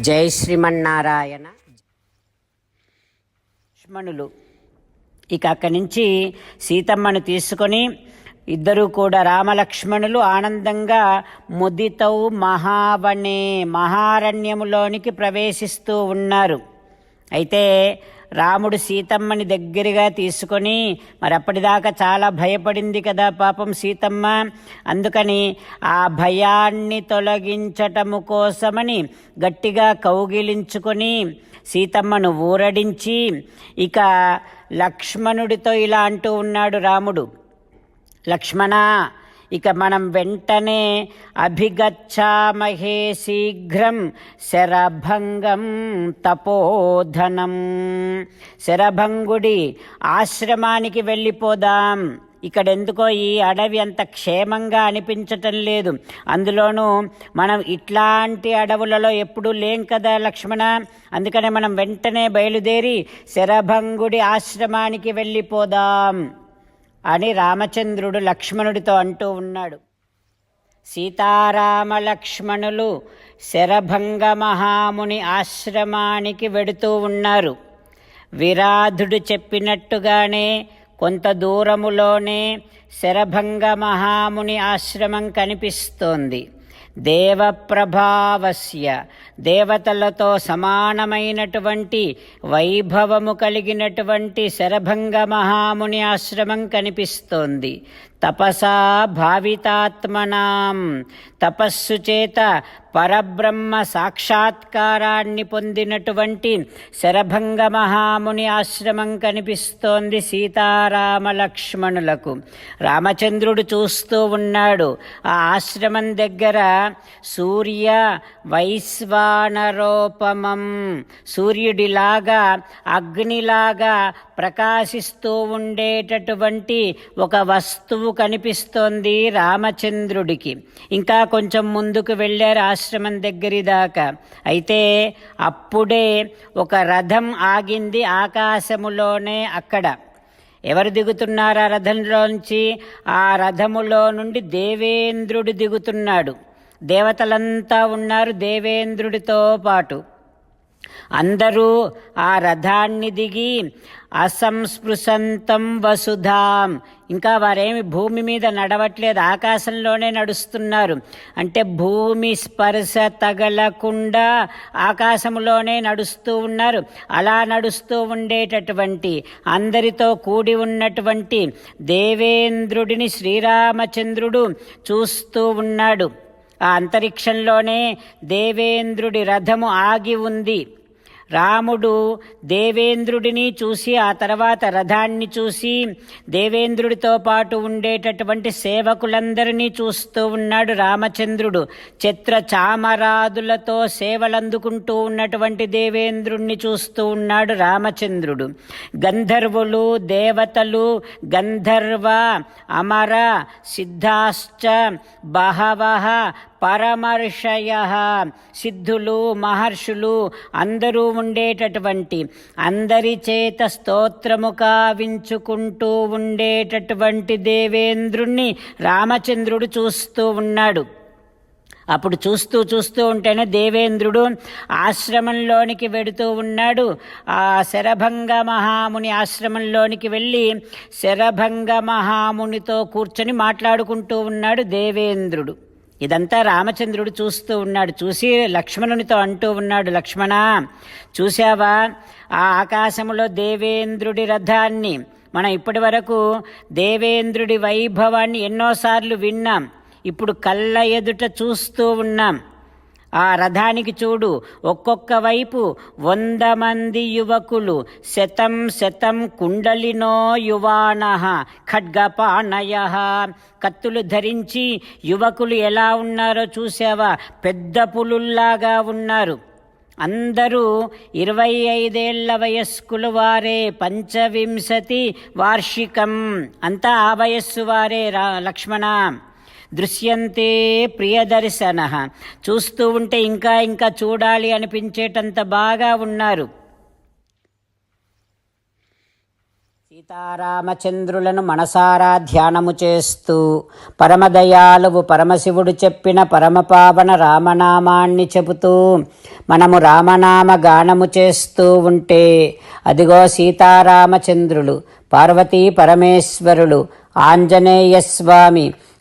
జై శ్రీమన్నారాయణ. లక్ష్మణులు. ఇక అక్కడి నుంచి సీతమ్మను తీసుకొని ఇద్దరు కూడా రామలక్ష్మణులు ఆనందంగా ముదితౌ మహావనే మహారణ్యములోనికి ప్రవేశిస్తూ ఉన్నారు. అయితే రాముడు సీతమ్మని దగ్గరగా తీసుకొని మరి అప్పటిదాకా చాలా భయపడింది కదా పాపం సీతమ్మ. అందుకని ఆ భయాన్ని తొలగించటము కోసమని గట్టిగా కౌగిలించుకొని సీతమ్మను ఊరడించి ఇక లక్ష్మణుడితో ఇలా అంటూ ఉన్నాడు రాముడు. లక్ష్మణ ఇక మనం వెంటనే అభిగచ్చామహే శీఘ్రం శరభంగం తపోధనం. శరభంగుడి ఆశ్రమానికి వెళ్ళిపోదాం. ఇక్కడ ఎందుకో ఈ అడవి అంత క్షేమంగా అనిపించటం లేదు. అందులోనూ మనం ఇట్లాంటి అడవులలో ఎప్పుడూ లేం కదా లక్ష్మణ? అందుకనే మనం వెంటనే బయలుదేరి శరభంగుడి ఆశ్రమానికి వెళ్ళిపోదాం. అని రామచంద్రుడు లక్ష్మణుడితో అంటూ ఉన్నాడు. సీతారామ లక్ష్మణులు శరభంగ మహాముని ఆశ్రమానికి వెడుతూ ఉన్నారు. విరాధుడు చెప్పినట్టుగానే కొంత దూరములోనే శరభంగ మహాముని ఆశ్రమం కనిపిస్తోంది. దేవప్రభావస్య. దేవతలతో సమానమైనటువంటి వైభవము కలిగినటువంటి శరభంగ మహాముని ఆశ్రమం కనిపిస్తోంది. తపసా భావితాత్మనాం. తపస్సు చేత పరబ్రహ్మ సాక్షాత్కారాన్ని పొందినటువంటి శరభంగ మహాముని ఆశ్రమం కనిపిస్తోంది సీతారామ లక్ష్మణులకు రామచంద్రుడు చూస్తూ ఉన్నాడు. ఆ ఆశ్రమం దగ్గర సూర్య వైశ్వానరోపమం. సూర్యుడిలాగా అగ్నిలాగా ప్రకాశిస్తూ ఉండేటటువంటి ఒక వస్తువు కనిపిస్తోంది రామచంద్రుడికి. ఇంకా కొంచెం ముందుకు వెళ్ళారు ఆశ్రమం దగ్గరి దాకా అయితే అప్పుడే ఒక రథం ఆగింది ఆకాశములోనే అక్కడ. ఎవరు దిగుతున్నారు ఆ రథంలోంచి? ఆ రథములో నుండి దేవేంద్రుడు దిగుతున్నాడు. దేవతలంతా ఉన్నారు దేవేంద్రుడితో పాటు. అందరూ ఆ రథాన్ని దిగి అసంస్పృశంతం వసుధాం. ఇంకా వారేమి భూమి మీద నడవట్లేదు ఆకాశంలోనే నడుస్తున్నారు. అంటే భూమి స్పర్శ తగలకుండా ఆకాశంలోనే నడుస్తూ ఉన్నారు. అలా నడుస్తూ ఉండేటటువంటి అందరితో కూడి ఉన్నటువంటి దేవేంద్రుడిని శ్రీరామచంద్రుడు చూస్తూ ఉన్నాడు. ఆ అంతరిక్షంలోనే దేవేంద్రుడి రథము ఆగి ఉంది. రాముడు దేవేంద్రుడిని చూసి ఆ తర్వాత రథాన్ని చూసి దేవేంద్రుడితో పాటు ఉండేటటువంటి సేవకులందరినీ చూస్తూ ఉన్నాడు రామచంద్రుడు. చిత్ర చామరాదులతో సేవలందుకుంటూ ఉన్నటువంటి దేవేంద్రుణ్ణి చూస్తూ ఉన్నాడు రామచంద్రుడు. గంధర్వులు దేవతలు గంధర్వ అమర సిద్ధాశ్చ బహవ పరమర్షయ సిద్ధులు మహర్షులు అందరూ ఉండేటటువంటి అందరి చేత స్తోత్రము కావించుకుంటూ ఉండేటటువంటి దేవేంద్రుణ్ణి రామచంద్రుడు చూస్తూ ఉన్నాడు. అప్పుడు చూస్తూ చూస్తూ ఉంటేనే దేవేంద్రుడు ఆశ్రమంలోనికి వెడుతూ ఉన్నాడు. ఆ శరభంగ మహాముని ఆశ్రమంలోనికి వెళ్ళి శరభంగ మహామునితో కూర్చొని మాట్లాడుకుంటూ ఉన్నాడు దేవేంద్రుడు. ఇదంతా రామచంద్రుడు చూస్తూ ఉన్నాడు. చూసి లక్ష్మణునితో అంటూ ఉన్నాడు లక్ష్మణ చూశావా? ఆ ఆకాశములో దేవేంద్రుడి రథాన్ని. మనం ఇప్పటి వరకు దేవేంద్రుడి వైభవాన్ని ఎన్నోసార్లు విన్నాం. ఇప్పుడు కళ్ళ ఎదుట చూస్తూ ఉన్నాం. ఆ రథానికి చూడు ఒక్కొక్క వైపు వంద మంది యువకులు శతం శతం కుండలినో యువాన ఖడ్గపాణయ. కత్తులు ధరించి యువకులు ఎలా ఉన్నారో చూసావా? పెద్ద పులుల్లాగా ఉన్నారు. అందరూ ఇరవై ఐదేళ్ళ వయస్కులు వారే పంచవింశతి వార్షికం. అంతా ఆ వయస్సు వారే రా లక్ష్మణ. దృశ్యంతే ప్రియదర్శన. చూస్తూ ఉంటే ఇంకా ఇంకా చూడాలి అనిపించేటంత బాగా ఉన్నారు. సీతారామచంద్రులను మనసారా ధ్యానము చేస్తూ పరమదయాలువు పరమశివుడు చెప్పిన పరమపావన రామనామాన్ని చెబుతూ మనము రామనామ గానము చేస్తూ ఉంటే అదిగో సీతారామచంద్రులు పార్వతీ పరమేశ్వరులు ఆంజనేయ స్వామి